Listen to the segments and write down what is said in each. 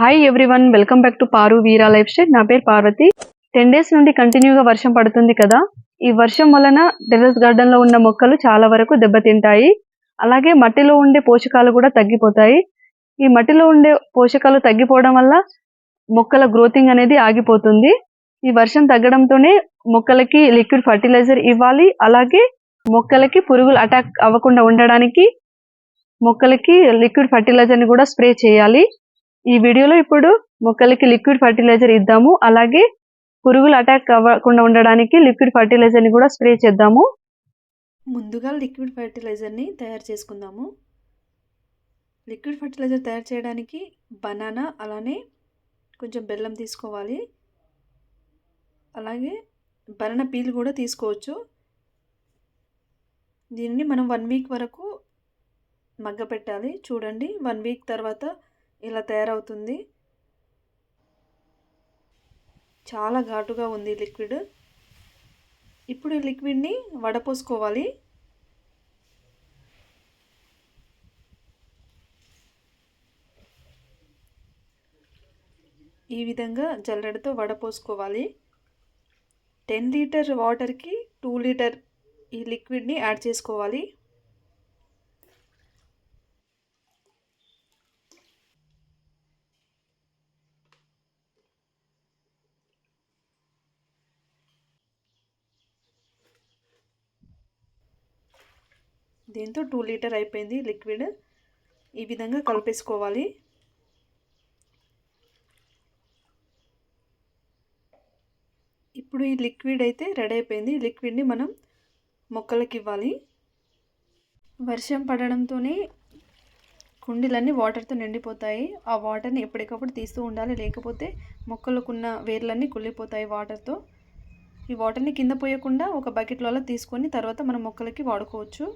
Hi everyone welcome back to Paru Veera lifestyle నా పేరు Parvati. Ten days నుండి కంటిన్యూగా వర్షం పడుతుంది కదా. ఈ వర్షం వలన టెర్రస్ గార్డెన్లో ఉన్న మొక్కలు చాలా వరకు దెబ్బతింటాయి. అలాగే మట్టిలో ఉండే పోషకాలు కూడా తగ్గిపోతాయి. ఈ మట్టిలో ఉండే పోషకాలు తగ్గిపోవడం వల్ల మొక్కల గ్రోతింగ్ అనేది ఆగిపోతుంది. ఈ వర్షం తగ్గడంతోనే మొక్కలకి లిక్విడ్ ఫర్టిలైజర్ ఇవ్వాలి. అలాగే మొక్కలకి పురుగులు అటాక్ అవ్వకుండా ఉండడానికి మొక్కలకి లిక్విడ్ ఫర్టిలైజర్ని కూడా స్ప్రే చేయాలి. ఈ వీడియోలో ఇప్పుడు మొక్కలకి లిక్విడ్ ఫర్టిలైజర్ ఇద్దాము. అలాగే పురుగులు అటాక్ అవ్వకుండా ఉండడానికి లిక్విడ్ ఫర్టిలైజర్ని కూడా స్ప్రే చేద్దాము. ముందుగా లిక్విడ్ ఫర్టిలైజర్ని తయారు చేసుకుందాము. లిక్విడ్ ఫర్టిలైజర్ తయారు చేయడానికి బనానా అలానే కొంచెం బెల్లం తీసుకోవాలి. అలాగే బనానా పీల్ కూడా తీసుకోవచ్చు. దీనిని మనం వన్ వీక్ వరకు మగ్గపెట్టాలి. చూడండి వన్ వీక్ తర్వాత ఇలా తయారవుతుంది. చాలా ఘాటుగా ఉంది లిక్విడ్. ఇప్పుడు ఈ లిక్విడ్ని వడపోసుకోవాలి. ఈ విధంగా జల్లెడతో వడపోసుకోవాలి. టెన్ లీటర్ వాటర్కి టూ లీటర్ ఈ లిక్విడ్ని యాడ్ చేసుకోవాలి. దీంతో టూ లీటర్ అయిపోయింది లిక్విడ్. ఈ విధంగా కలిపేసుకోవాలి. ఇప్పుడు ఈ లిక్విడ్ అయితే రెడీ అయిపోయింది. లిక్విడ్ని మనం మొక్కలకి ఇవ్వాలి. వర్షం పడడంతోనే కుండీలన్నీ వాటర్తో నిండిపోతాయి. ఆ వాటర్ని ఎప్పటికప్పుడు తీస్తూ ఉండాలి. లేకపోతే మొక్కలకున్న వేర్లన్నీ కుళ్ళిపోతాయి వాటర్తో. ఈ వాటర్ని కింద పోయకుండా ఒక బకెట్లో తీసుకొని తర్వాత మనం మొక్కలకి వాడుకోవచ్చు.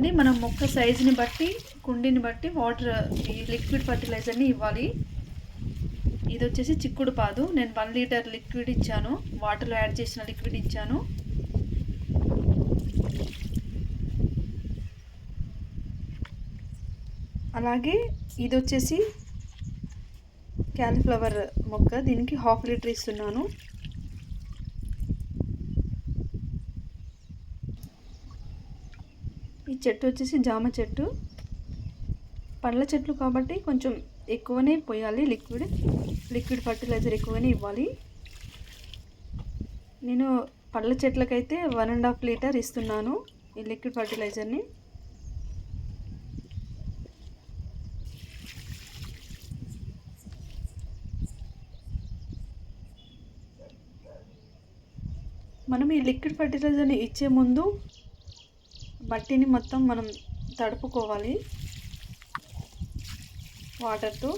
చూడండి మనం మొక్క సైజుని బట్టి కుండీని బట్టి వాటర్ ఈ లిక్విడ్ ఫర్టిలైజర్ని ఇవ్వాలి. ఇది వచ్చేసి చిక్కుడు పాదు. నేను వన్ లీటర్ లిక్విడ్ ఇచ్చాను. వాటర్లో యాడ్ చేసిన లిక్విడ్ ఇచ్చాను. అలాగే ఇది వచ్చేసి క్యాలీఫ్లవర్ మొక్క. దీనికి హాఫ్ లీటర్ ఇస్తున్నాను. చెట్టు వచ్చేసి జామ చెట్టు. పండ్ల చెట్లు కాబట్టి కొంచెం ఎక్కువనే పోయాలి లిక్విడ్. లిక్విడ్ ఫర్టిలైజర్ ఎక్కువనే ఇవ్వాలి. నేను పళ్ళ చెట్లకైతే వన్ అండ్ హాఫ్ లీటర్ ఇస్తున్నాను ఈ లిక్విడ్ ఫర్టిలైజర్ని. మనం ఈ లిక్విడ్ ఫర్టిలైజర్ని ఇచ్చే ముందు మట్టిని మొత్తం మనం తడుపుకోవాలి. వాటర్తో.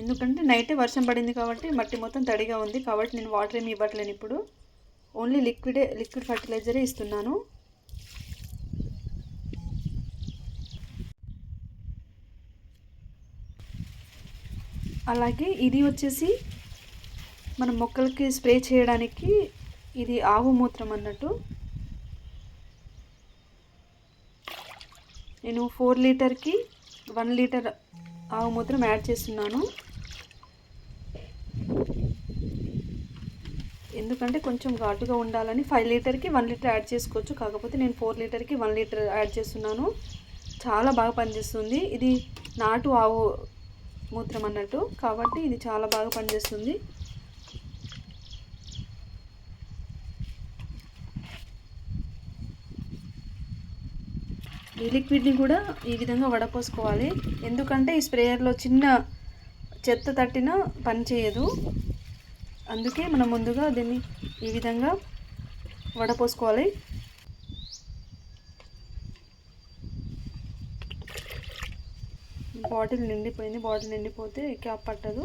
ఎందుకంటే నైటే వర్షం పడింది కాబట్టి మట్టి మొత్తం తడిగా ఉంది. కాబట్టి నేను వాటర్ ఏమి ఇవ్వట్లేను ఇప్పుడు. ఓన్లీ లిక్విడే లిక్విడ్ ఫర్టిలైజరే ఇస్తున్నాను. అలాగే ఇది వచ్చేసి మన మొక్కలకి స్ప్రే చేయడానికి ఇది ఆవు మూత్రం అన్నట్టు. నేను ఫోర్ లీటర్కి వన్ లీటర్ ఆవు మూత్రం యాడ్ చేస్తున్నాను. ఎందుకంటే కొంచెం ఘాటుగా ఉండాలని ఫైవ్ లీటర్కి వన్ లీటర్ యాడ్ చేసుకోవచ్చు. కాకపోతే నేను ఫోర్ లీటర్కి వన్ లీటర్ యాడ్ చేస్తున్నాను. చాలా బాగా పనిచేస్తుంది. ఇది నాటు ఆవు మూత్రం అన్నట్టు. కాబట్టి ఇది చాలా బాగా పనిచేస్తుంది. ఈ లిక్విడ్ని కూడా ఈ విధంగా వడపోసుకోవాలి. ఎందుకంటే ఈ స్ప్రేయర్లో చిన్న చెత్త తట్టిన పని చేయదు. అందుకే మనం ముందుగా దీన్ని ఈ విధంగా వడపోసుకోవాలి. బాటిల్ నిండిపోయింది. బాటిల్ నిండిపోతే క్యాప్ పట్టదు.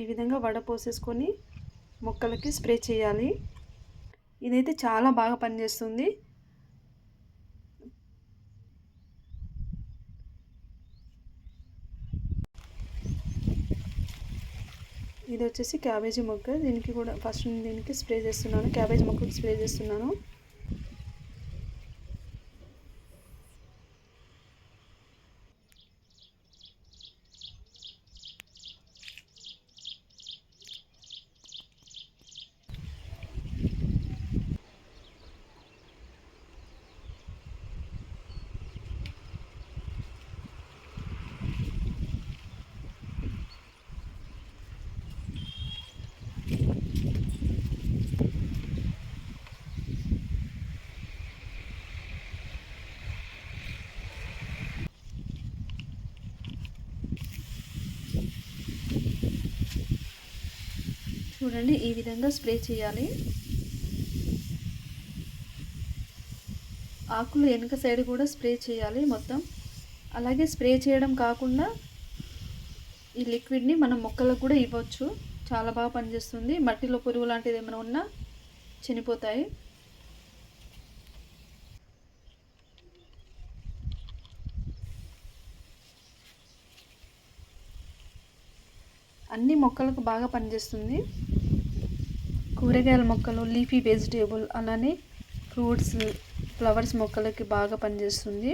ఈ విధంగా వడపోసేసుకొని మొక్కలకి స్ప్రే చేయాలి. ఇదైతే చాలా బాగా పనిచేస్తుంది. ఇది వచ్చేసి క్యాబేజీ మొక్క. దీనికి కూడా ఫస్ట్ దీనికి స్ప్రే చేస్తున్నాను. క్యాబేజీ మొక్కకి స్ప్రే చేస్తున్నాను. చూడండి ఈ విధంగా స్ప్రే చేయాలి. ఆకులు వెనుక సైడ్ కూడా స్ప్రే చేయాలి మొత్తం. అలాగే స్ప్రే చేయడం కాకుండా ఈ లిక్విడ్ని మనం మొక్కలకు కూడా ఇవ్వచ్చు. చాలా బాగా పనిచేస్తుంది. మట్టిలో పురుగు లాంటిది ఏమైనా ఉన్నా చనిపోతాయి. అన్ని మొక్కలకు బాగా పనిచేస్తుంది. కూరగాయల మొక్కలు లీఫీ వెజిటేబుల్ అలానే ఫ్రూట్స్ ఫ్లవర్స్ మొక్కలకి బాగా పనిచేస్తుంది.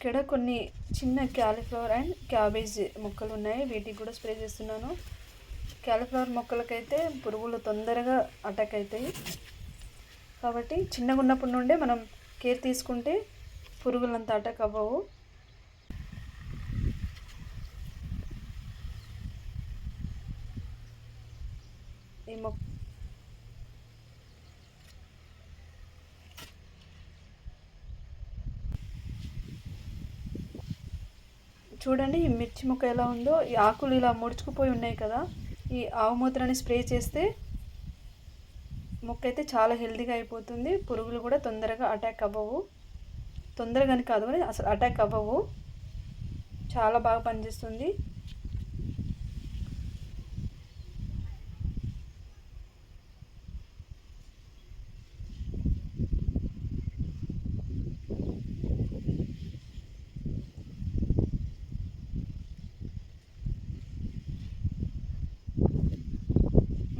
ఇక్కడ కొన్ని చిన్న క్యాలీఫ్లవర్ అండ్ క్యాబేజ్ మొక్కలు ఉన్నాయి. వీటికి కూడా స్ప్రే చేస్తున్నాను. క్యాలీఫ్లవర్ మొక్కలకైతే పురుగులు తొందరగా అటాక్ అవుతాయి. కాబట్టి చిన్నగా ఉన్నప్పటి నుండే మనం కేర్ తీసుకుంటే పురుగులంతా అటాక్ అవ్వవు. ఈ మొక్క చూడండి ఈ మిర్చి ముక్క ఎలా ఉందో. ఈ ఆకులు ఇలా ముడుచుకుపోయి ఉన్నాయి కదా. ఈ ఆవు మూత్రాన్ని స్ప్రే చేస్తే మొక్క అయితే చాలా హెల్దీగా అయిపోతుంది. పురుగులు కూడా తొందరగా అటాక్ అవ్వవు. తొందరగాని కాదు కానీ అసలు అటాక్ అవ్వవు. చాలా బాగా పనిచేస్తుంది.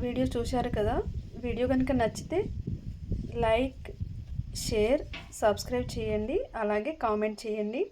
వీడియో చూశారు కదా వీడియో కనుక నచ్చితే లైక్ షేర్ సబ్స్క్రైబ్ చేయండి అలాగే కామెంట్ చేయండి.